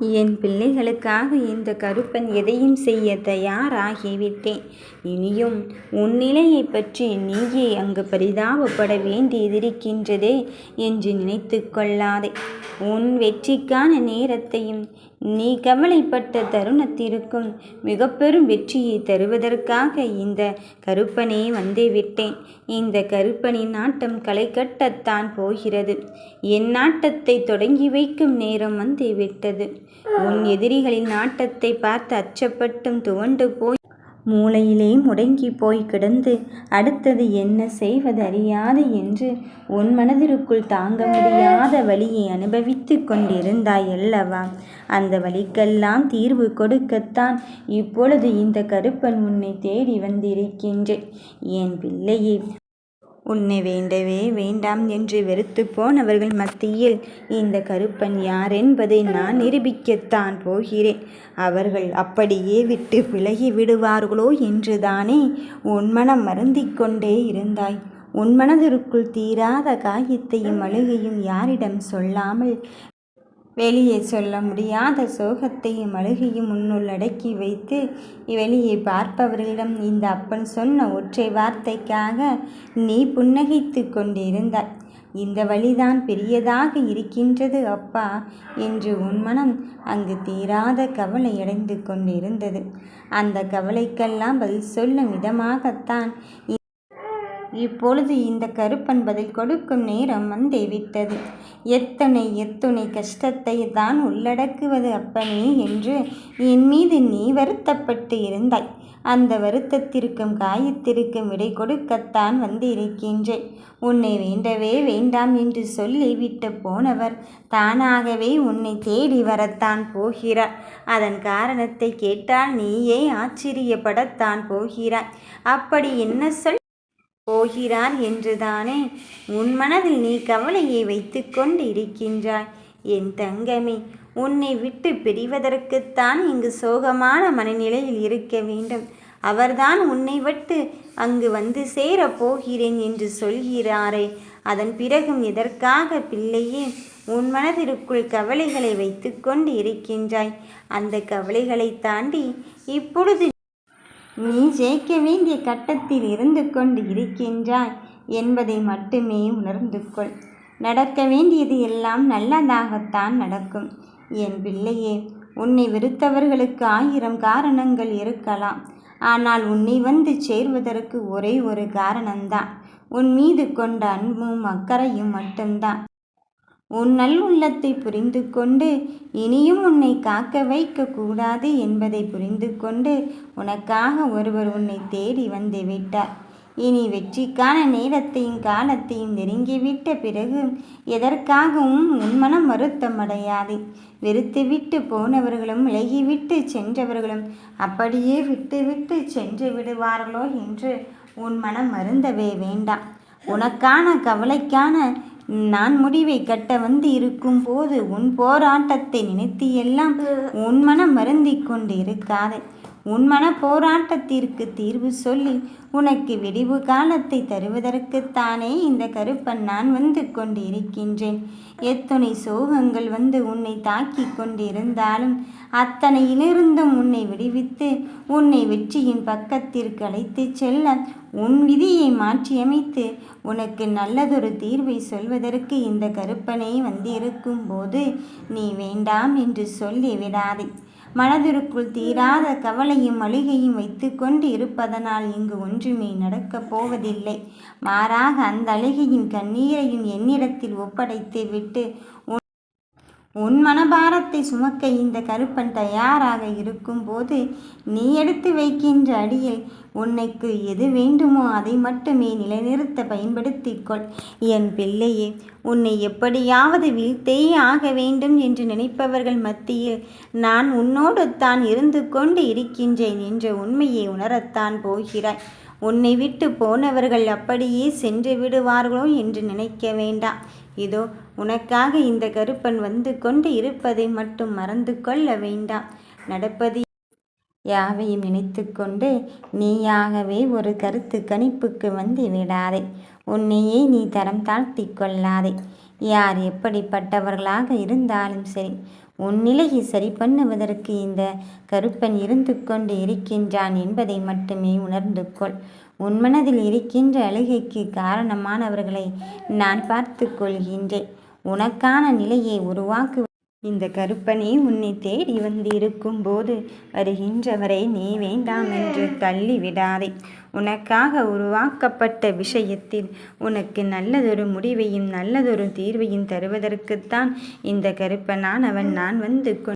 என் பிள்ளைகளுக்காக இந்த கருப்பன் எதையும் செய்ய தயாராகிவிட்டேன். இனியும் உன் நிலையைப் பற்றி நீயே அங்கு பரிதாபப்பட வேண்டியதிருக்கின்றதே என்று நினைத்து கொள்ளாதே. உன் வெற்றிக்கான நேரத்தையும் நீ கவலைப்பட்ட தருணத்திற்கும் மிகப்பெரும் வெற்றியை தருவதற்காக இந்த கருப்பனே வந்துவிட்டேன். இந்த கருப்பனின் நாட்டம் களைகட்டத்தான் போகிறது. என் ஆட்டத்தை தொடங்கி வைக்கும் நேரம் வந்துவிட்டது. உன் எதிரிகளின் நாட்டத்தைப் பார்த்து அச்சப்பட்டும் துவண்டு போய் மூளையிலே முடங்கி போய் கிடந்து அடுத்தது என்ன செய்வதறியாது என்று உன் மனதிற்குள் தாங்க முடியாத வழியை அனுபவித்துக் கொண்டிருந்தாயல்லவா? அந்த வழிக்கெல்லாம் தீர்வு கொடுக்கத்தான் இப்பொழுது இந்த கருப்பன் உன்னை தேடி வந்திருக்கின்றேன். என் பிள்ளையே உன்னை வேண்டவே வேண்டாம் என்று வெறுத்து போனவர்கள் மத்தியில் இந்த கருப்பன் யாரென்பதை நான் நிரூபிக்கத்தான் போகிறேன். அவர்கள் அப்படியே விட்டு விலகி விடுவார்களோ என்றுதானே உன் மனம் வருந்திக் கொண்டே இருந்தாய். உன் மனதிற்குள் தீராத காயத்தையும் அழுகையும் யாரிடம் சொல்லாமல் வெளியே சொல்ல முடியாத சோகத்தையும் அழுகையும் உன்னுள் அடக்கி வைத்து வெளியே பார்ப்பவர்களிடம் இந்த அப்பன் சொன்ன ஒற்றை வார்த்தைக்காக நீ புன்னகைத்து கொண்டிருந்தாய். இந்த வழிதான் பெரியதாக இருக்கின்றது அப்பா என்று உன் மனம் அங்கு தீராத கவலை அடைந்து கொண்டிருந்தது. அந்த கவலைக்கெல்லாம் பதில் சொல்லும் விதமாகத்தான் இப்பொழுது இந்த கருப்பன் பதில் கொடுக்கும் நேரம் வந்துவிட்டது. எத்தனை எத்துணை கஷ்டத்தை தான் உள்ளடக்குவது அப்பனே என்று என் மீது நீ வருத்தப்பட்டு இருந்தாய். அந்த வருத்தத்திற்கும் காயத்திற்கும் விடை கொடுக்கத்தான் வந்திருக்கின்றேன். உன்னை வேண்டவே வேண்டாம் என்று சொல்லி விட்டு போனவர் தானாகவே உன்னை தேடி வரத்தான் போகிறார். அதன் காரணத்தைக் கேட்டால் நீயே ஆச்சரியப்படத்தான் போகிறாய். அப்படி என்ன சொல் போகிறார் என்றுதானே உன் மனதில் நீ கவலையை வைத்துக்கொண்டு இருக்கின்றாய் என் தங்கமே உன்னை விட்டு பிரிவதற்குத்தான் இங்கு சோகமான மனநிலையில் இருக்க வேண்டும். அவர்தான் உன்னை விட்டு அங்கு வந்து சேரப் போகிறேன் என்று சொல்கிறாரே அதன் பிறகும் எதற்காக பிள்ளையே உன் மனதிற்குள் கவலைகளை வைத்து கொண்டு இருக்கின்றாய். அந்த கவலைகளைத் தாண்டி இப்பொழுது நீ ஜெயிக்க வேண்டிய கட்டத்தில் இருந்து கொண்டு இருக்கின்றாய் என்பதை மட்டுமே உணர்ந்து கொள். நடக்க வேண்டியது எல்லாம் நல்லதாகத்தான் நடக்கும். என் பிள்ளையே உன்னை வெறுத்தவர்களுக்கு ஆயிரம் காரணங்கள் இருக்கலாம். ஆனால் உன்னை வந்து சேர்வதற்கு ஒரே ஒரு காரணம்தான். உன் மீது கொண்ட அன்பும் அக்கறையும் மட்டும்தான். உன் நல்லுள்ளத்தைப் புரிந்து கொண்டு இனியும் உன்னை காக்க வைக்க கூடாது என்பதை புரிந்து கொண்டு உனக்காக ஒருவர் உன்னை தேடி வந்து விட்டார். இனி வெற்றிக்கான நேரத்தையும் காலத்தையும் நெருங்கிவிட்ட பிறகு எதற்காகவும் உன் மனம் வெறுத்துவிட்டு போனவர்களும் விலகிவிட்டு சென்றவர்களும் அப்படியே விட்டுவிட்டு சென்று விடுவார்களோ என்று உன் மனம் மருந்தவே வேண்டாம். உனக்கான கவலைக்கான நான் முடிவைக் கட்ட வந்து இருக்கும் போது உன் போராட்டத்தை நினைத்து எல்லாம் உன் மனம் வருந்திக் கொண்டு இருக்காதே. உன் மனப் தீர்வு சொல்லி உனக்கு விடிவு காலத்தை தருவதற்குத்தானே இந்த கருப்பன் நான் வந்து கொண்டிருக்கின்றேன் எத்தனை சோகங்கள் வந்து உன்னை தாக்கிக் கொண்டிருந்தாலும் அத்தனையிலிருந்தும் உன்னை விடுவித்து உன்னை வெற்றியின் பக்கத்திற்கு அழைத்துச் செல்ல உன் விதியை மாற்றியமைத்து உனக்கு நல்லதொரு தீர்வை சொல்வதற்கு இந்த கருப்பனே வந்திருக்கும் போது நீ வேண்டாம் என்று சொல்லி விடாதே. மனதிற்குள் தீராத கவலையும் அழுகையும் வைத்துக் கொண்டு இருப்பதனால் இங்கு ஒன்றுமே நடக்கப் போவதில்லை. மாறாக அந்த அழுகையும் கண்ணீரையும் என்னிடத்தில் ஒப்படைத்து விட்டு உன் மனபாரத்தை சுமக்க இந்த கருப்பன் தயாராக இருக்கும்போது நீ எடுத்து வைக்கின்ற அடியில் உன்னைக்கு எது வேண்டுமோ அதை மட்டுமே நிலைநிறுத்த பயன்படுத்திக் கொள். என் பிள்ளையே உன்னை எப்படியாவது வீழ்த்தே ஆக வேண்டும் என்று நினைப்பவர்கள் மத்தியில் நான் உன்னோடு தான் இருந்து கொண்டு இருக்கின்றேன் என்ற உண்மையை உணரத்தான் போகிறாய். உன்னை விட்டுப் போனவர்கள் அப்படியே சென்று விடுவார்களோ என்று நினைக்க வேண்டாம். இதோ உனக்காக இந்த கருப்பன் வந்து கொண்டு இருப்பதை மட்டும் மறந்து கொள்ள வேண்டாம். நடப்பது யாவையும் நினைத்து கொண்டு நீயாகவே ஒரு கருத்து கணிப்புக்கு வந்து விடாதே. உன்னையே நீ தரம் தாழ்த்திக் கொள்ளாதே. யார் எப்படிப்பட்டவர்களாக இருந்தாலும் சரி உன் நிலையை சரி பண்ணுவதற்கு இந்த கருப்பன் இருந்து கொண்டு இருக்கின்றான் என்பதை மட்டுமே உணர்ந்து கொள் உன் மனதில் இருக்கின்ற அழுகைக்கு காரணமானவர்களை நான் பார்த்து கொள்கின்றேன். உனக்கான நிலையை உருவாக்கு. இந்த கருப்பனே உன்னை தேடி வந்திருக்கும் போது வருகின்றவரை நீ வேண்டாம் என்று தள்ளிவிடாதே. உனக்காக உருவாக்கப்பட்ட விஷயத்தில் உனக்கு நல்லதொரு முடிவையும் நல்லதொரு தீர்வையும் தருவதற்குத்தான் இந்த கருப்பனான் அவன் நான் வந்து கொ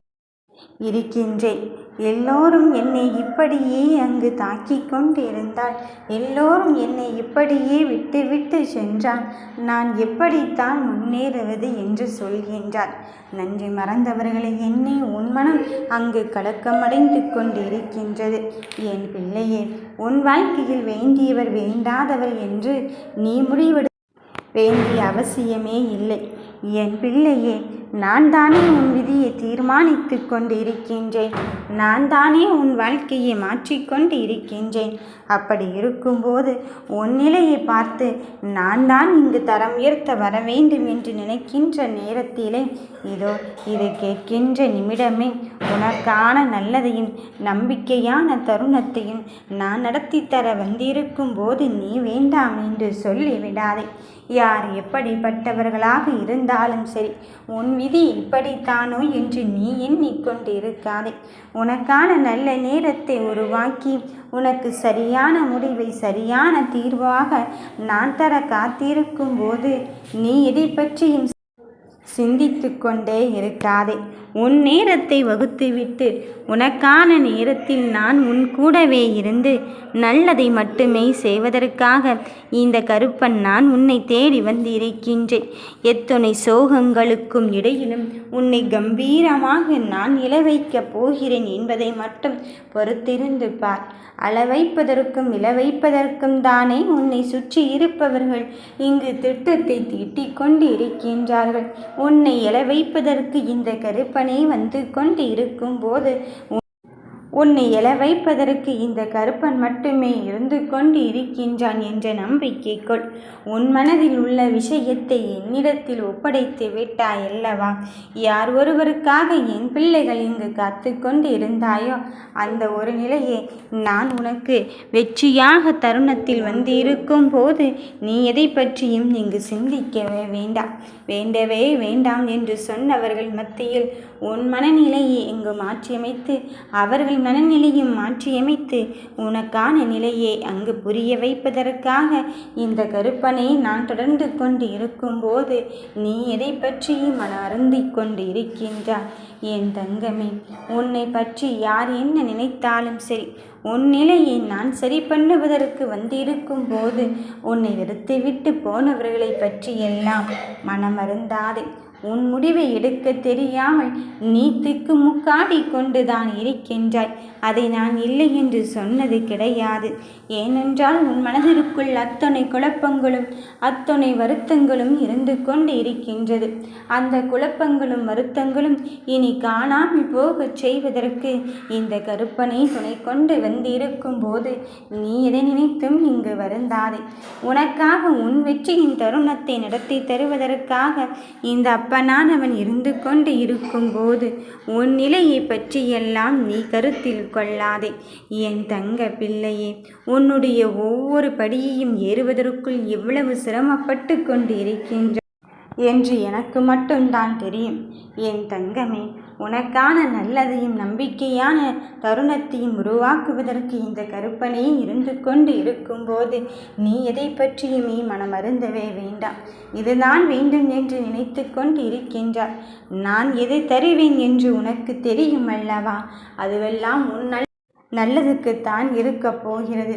இருக்கின்றேன். எல்லோரும் என்னை இப்படியே அங்கு தாக்கிக் கொண்டிருந்தாள். எல்லோரும் என்னை இப்படியே விட்டுவிட்டு சென்றான். நான் எப்படித்தான் முன்னேறுவது என்று சொல்கின்றார். நன்றி மறந்தவர்களை என்னை உன் மனம் அங்கு கலக்கமடைந்து கொண்டிருக்கின்றது. என் பிள்ளையே உன் வாழ்க்கையில் வேண்டியவர் வேண்டாதவர் என்று நீ முடிவெடு வேண்டிய அவசியமே இல்லை. என் பிள்ளையே நான் தானே உன் விதியை தீர்மானித்து கொண்டு இருக்கின்றேன் நான் தானே உன் வாழ்க்கையை மாற்றிக்கொண்டு இருக்கின்றேன் அப்படி இருக்கும்போது உன் நிலையை பார்த்து நான் தான் இங்கு தரம் உயர்த்த வர வேண்டும் என்று நினைக்கின்ற நேரத்திலே இதோ இது கேட்கின்ற நிமிடமே உனக்கான நல்லதையும் நம்பிக்கையான தருணத்தையும் நான் நடத்தி தர வந்திருக்கும் போது நீ வேண்டாம் என்று சொல்லிவிடாதே. யார் எப்படிப்பட்டவர்களாக இருந்தாலும் சரி உன் விதி இப்படித்தானோ என்று நீ எண்ணிக்கொண்டு இருக்காதே உனக்கான நல்ல நேரத்தை உருவாக்கி உனக்கு சரியான முடிவை சரியான தீர்வாக நான் தர காத்திருக்கும் போது நீ எதை பற்றியும் சிந்தித்து கொண்டே இருக்காதே. உன் நேரத்தை வகுத்துவிட்டு உனக்கான நேரத்தில் நான் உன் கூடவே இருந்து நல்லதை மட்டுமே செய்வதற்காக இந்த கருப்பன் நான் உன்னை தேடி வந்திருக்கின்றேன். எத்தனை சோகங்களுக்கும் இடையிலும் உன்னை கம்பீரமாக நான் இளவைக்கப் போகிறேன் என்பதை மட்டும் பொறுத்திருந்து பார். அளவைப்பதற்கும் இளவைப்பதற்கும் தானே உன்னை சுற்றி இருப்பவர்கள் இங்கு திட்டத்தை தீட்டிக் கொண்டு இருக்கின்றார்கள் உன்னை இளவைப்பதற்கு இந்த கருப்பன் வந்து கொண்டு இருக்கும்போது உன்னை எழ வைப்பதற்கு இந்த கருப்பன் மட்டுமே இருந்து கொண்டு இருக்கின்றான் என்ற நம்பிக்கைக்குள் உன் மனதில் உள்ள விஷயத்தை என்னிடத்தில் ஒப்படைத்து விட்டாய் அல்லவா? யார் ஒருவருக்காக என் பிள்ளைகள் இங்கு காத்து கொண்டு இருந்தாயோ அந்த ஒரு நிலையை நான் உனக்கு வெற்றியாக தருணத்தில் வந்து இருக்கும் போது நீ எதை பற்றியும் இங்கு சிந்திக்கவே வேண்டாம் வேண்டவே வேண்டாம் என்று சொன்னவர்கள் மத்தியில் உன் மனநிலையை இங்கு மாற்றியமைத்து அவர்கள் மனநிலையும் மாற்றியமைத்து உனக்கான நிலையை அங்கு புரிய வைப்பதற்காக இந்த கருப்பனை நான் தொடர்ந்து கொண்டு இருக்கும்போது நீ எதை பற்றியும் மன அருந்திக் கொண்டு இருக்கின்றாய் என் தங்கமே உன்னை பற்றி யார் என்ன நினைத்தாலும் சரி உன் நிலையை நான் சரி பண்ணுவதற்கு வந்திருக்கும் போது உன்னை வெறுத்துவிட்டு போனவர்களை பற்றியெல்லாம் மனமருந்தாதே. உன் முடிவை எடுக்க தெரியாமல் நீ திக்கு முக்காடி கொண்டுதான் இருக்கின்றாய். அதை நான் இல்லை என்று சொன்னது கிடையாது. ஏனென்றால் உன் மனதிற்குள் அத்தனை குழப்பங்களும் அத்தனை வருத்தங்களும் இருந்து கொண்டு இருக்கின்றது. அந்த குழப்பங்களும் வருத்தங்களும் இனி காணாமல் போகச் செய்வதற்கு இந்த கருப்பனை துணை கொண்டு வந்திருக்கும் போது நீ எதை நினைத்தும் இங்கு வருந்தாதே. உனக்காக உன் வெற்றியின் தருணத்தை நடத்தி தருவதற்காக இந்த அப்பனானவன் இருந்து கொண்டு இருக்கும்போது உன் நிலையை பற்றியெல்லாம் நீ கருத்தில் கொள்ளாதே. என் தங்க பிள்ளையே உன்னுடைய ஒவ்வொரு படியையும் ஏறுவதற்குள் எவ்வளவு சிரமப்பட்டு கொண்டு இருக்கின்ற என்று எனக்கு மட்டும்தான் தெரியும். என் தங்கமே உனக்கான நல்லதையும் நம்பிக்கையான தருணத்தையும் உருவாக்குவதற்கு இந்த கருப்பனே இருந்து கொண்டு இருக்கும்போது நீ எதை பற்றியுமே மனமருந்தவே வேண்டாம். இதுதான் வேண்டும் என்று நினைத்து கொண்டு இருக்கின்றார் நான் எதை தருவேன் என்று உனக்கு தெரியும் அல்லவா? அதுவெல்லாம் உன் நல்லதுக்குத்தான் இருக்கப் போகிறது.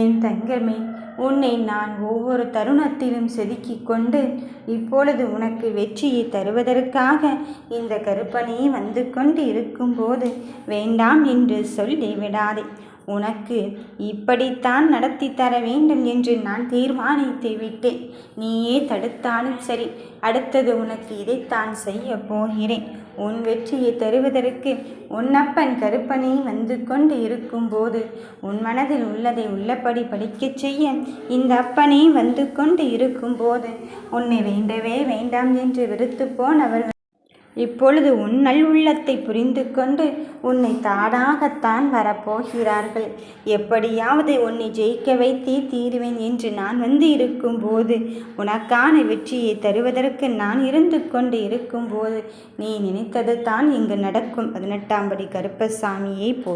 என் தங்கமே உன்னை நான் ஒவ்வொரு தருணத்திலும் செதுக்கிக் கொண்டு இப்பொழுது உனக்கு வெற்றியை தருவதற்காக இந்த கருப்பனே வந்து கொண்டு இருக்கும்போது வேண்டாம் என்று சொல்லி விடாதே உனக்கு இப்படித்தான் நடத்தி தர வேண்டும் என்று நான் தீர்மானித்து விட்டேன். நீயே தடுத்தாலும் சரி. அடுத்தது உனக்கு இதைத்தான் செய்ய போகிறேன். உன் வெற்றியை தருவதற்கு உன்னப்பன் கருப்பனை வந்து கொண்டு இருக்கும்போது உன் மனதில் உள்ளதை உள்ளபடி படிக்கச் செய்ய இந்த அப்பனே வந்து கொண்டு இருக்கும்போது உன்னை வேண்டவே வேண்டாம் என்று வெறுத்து போனவர்கள் இப்பொழுது உன் நல் உள்ளத்தை புரிந்து கொண்டு உன்னை தானாகத்தான் வரப்போகிறார்கள். எப்படியாவது உன்னை ஜெயிக்க வைத்தே தீருவேன் என்று நான் வந்து இருக்கும்போது உனக்கான வெற்றியை தருவதற்கு நான் இருந்து கொண்டு இருக்கும்போது நீ நினைத்தது தான் இங்கு நடக்கும். பதினெட்டாம் படி கருப்பசாமியை போ